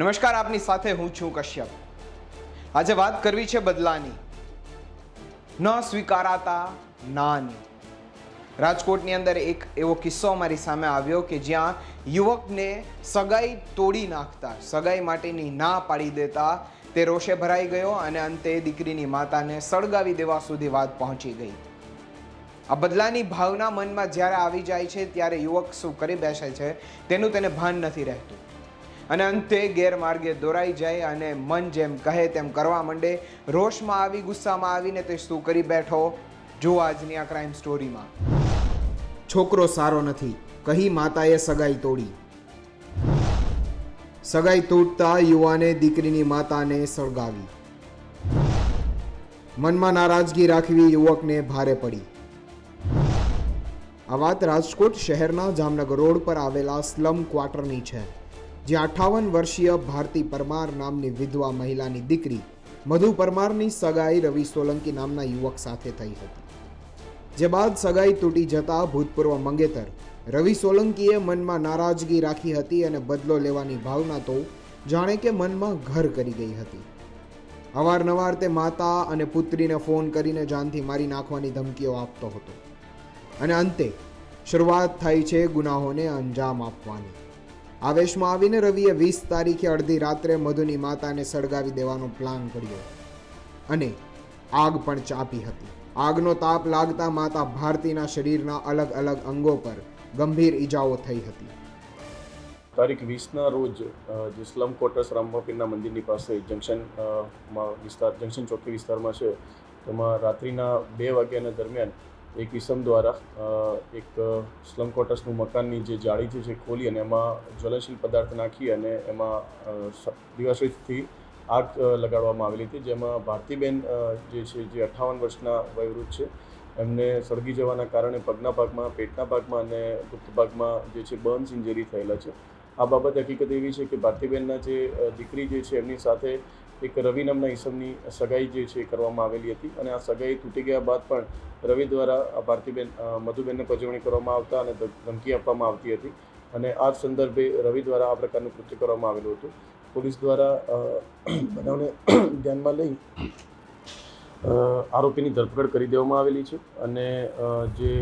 નમસ્કાર, આપની સાથે હું છું કશ્યપ. આજે વાત કરવી છે બદલાની. ન સ્વીકારાતા નાની. રાજકોટની અંદર એક એવો કિસ્સો અમારી સામે આવ્યો કે જ્યાં યુવકને સગાઈ તોડી નાખતા, સગાઈ માટેની ના પાડી દેતા તે રોષે ભરાઈ ગયો અને અંતે દીકરીની માતાને સળગાવી દેવા સુધી વાત પહોંચી ગઈ. આ બદલાની ભાવના મનમાં જ્યારે આવી જાય છે, ત્યારે યુવક શું કરી બેસે છે તેનું તેને ભાન નથી રહેતું. અને અંતે ગેરમાર્ગે દોરાઈ જાય અને મન જેમ કહે તેમ કરવા માંડે. રોષમાં આવી, ગુસ્સામાં આવીને તે શું કરી બેઠો? જો આજની આ ક્રાઇમ સ્ટોરીમાં છોકરો સારો નથી. કહી માતાએ સગાઈ તોડી. સગાઈ તૂટતા યુવાને દીકરીની માતાને સળગાવી. મનમાં નારાજગી રાખવી યુવકને ભારે પડી. આ વાત રાજકોટ શહેરના જામનગર રોડ પર આવેલા સ્લમ ક્વાર્ટરની છે. જ્યાં અઠાવન વર્ષીય ભારતી પરમાર નામની વિધવા મહિલાની દીકરી મધુ પરમારની સગાઈ રવિ સોલંકી નામના યુવક સાથે થઈ હતી. જે બાદ સગાઈ તૂટી જતા ભૂતપૂર્વ મંગેતર રવિ સોલંકીએ મનમાં નારાજગી રાખી હતી અને બદલો લેવાની ભાવના તો જાણે કે મનમાં ઘર કરી ગઈ હતી. અવારનવાર તે માતા અને પુત્રીને ફોન કરીને જાનથી મારી નાખવાની ધમકીઓ આપતો હતો. અને અંતે, શરૂઆત થાય છે ગુનાહોને અંજામ આપવાની. આવેશમાં આવીને રવિએ વીસ તારીખે અડધી રાત્રે મધુની માતાને સળગાવી દેવાનો પ્લાન કર્યો અને આગ પણ ચાપી હતી. આગનો તાપ લાગતા માતા ભારતીના શરીરના અલગ અલગ અંગો પર ગંભીર ઈજાઓ થઈ હતી. તારીખ વીસના રોજ જે સ્લમ ક્વાર્ટર્સ રામભાપીરના મંદિરની પાસે જંકશન વિસ્તાર, જંકશન ચોકી વિસ્તારમાં છે, તેમાં રાત્રિના બે વાગ્યાના દરમિયાન એક ઇસમ દ્વારા એક સ્લમ ક્વાર્ટર્સનું મકાનની જે જાળી છે જે ખોલી અને એમાં જ્વલનશીલ પદાર્થ નાખી અને એમાં દિવસથી આગ લગાડવામાં આવેલી હતી. જેમાં ભારતીબેન જે છે, જે અઠ્ઠાવન વર્ષના વયવૃદ્ધ છે, એમને સળગી જવાના કારણે પગના ભાગમાં, પેટના ભાગમાં અને ગુપ્ત ભાગમાં જે છે, બર્ન્સ ઇન્જરી થયેલા છે. આ બાબત હકીકત એવી છે કે ભારતીબેનના જે દીકરી જે છે, એમની સાથે એક રવિ નામના ઈસમની સગાઈ જે છે એ કરવામાં આવેલી હતી અને આ સગાઈ તૂટી ગયા બાદ પણ રવિ દ્વારા આ ભારતીબેન મધુબેનને પજવણી કરવામાં આવતા અને ધમકી આપવામાં આવતી હતી અને આ સંદર્ભે રવિ દ્વારા આ પ્રકારનું કૃત્ય કરવામાં આવેલું હતું. પોલીસ દ્વારા બનાવને ધ્યાનમાં લઈ આરોપીની ધરપકડ કરી દેવામાં આવેલી છે અને જે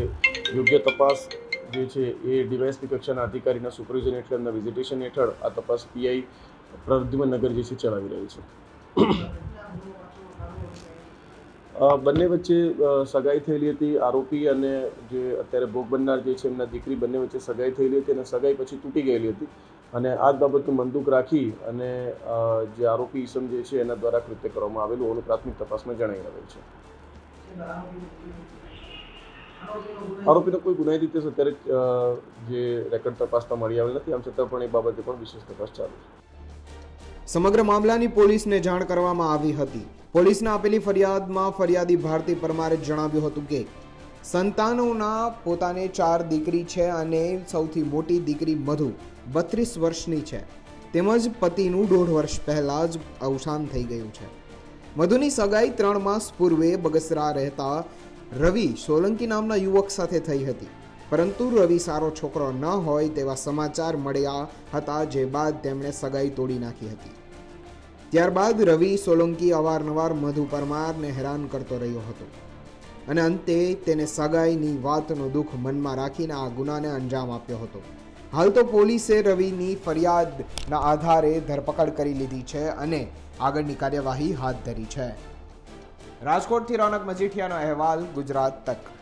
યોગ્ય તપાસ જે છે એ ડીવાયએસપી કક્ષાના અધિકારીના સુપરવિઝન હેઠળ અને વિઝિટેશન હેઠળ આ તપાસ પીઆઈ પ્રદ્યુમન નગર જે છે ચલાવી રહી છે. બંને વચ્ચે સગાઈ થયેલી હતી. આરોપી અને જે અત્યારે ભોગ બનનાર જે છે, એમના દીકરી બંને વચ્ચે સગાઈ થયેલી હતી અને સગાઈ પછી તૂટી ગયેલી હતી. અને આ જ બાબતનું બંદૂક રાખી અને જે આરોપી ઈસમ જે છે, એના દ્વારા કૃત્ય કરવામાં આવેલું. હોવાનું પ્રાથમિક તપાસમાં જણાઈ આવેલ છે. આરોપીનો કોઈ ગુનાઈ રીતે અત્યારે જે રેકર્ડ તપાસમાં મળી આવેલ નથી. આમ છતાં પણ એ બાબતે પણ વિશેષ તપાસ ચાલુ છે. સમગ્ર મામલાની પોલીસને જાણ કરવામાં આવી હતી. પોલીસને આપેલી ફરિયાદમાં ફરિયાદી ભારતી પરમારે જણાવ્યું હતું કે, સંતાનોના પોતાને ચાર દીકરી છે અને સૌથી મોટી દીકરી મધુ બત્રીસ વર્ષની છે. તેમજ પતિનું દોઢ વર્ષ પહેલાં જ અવસાન થઈ ગયું છે. મધુની સગાઈ ત્રણ માસ પૂર્વે બગસરા રહેતા રવિ સોલંકી નામના યુવક સાથે થઈ હતી. પરંતુ રવિ સારો છોકરો ન હોય તેવા સમાચાર મળ્યા હતા જે બાદ તેમણે સગાઈ તોડી નાખી હતી. ત્યારબાદ રવિ સોલંકી અવારનવાર મધુ પરમારને હેરાન કરતો રહ્યો હતો. અને અંતે તેને સગાઈની વાતનો દુઃખ મનમાં રાખીને આ ગુનાને અંજામ આપ્યો હતો. હાલ તો પોલીસે રવિની ફરિયાદના આધારે ધરપકડ કરી લીધી છે અને આગળની કાર્યવાહી હાથ ધરી છે. રાજકોટથી રોનક મજીઠિયાનો અહેવાલ ગુજરાત તક.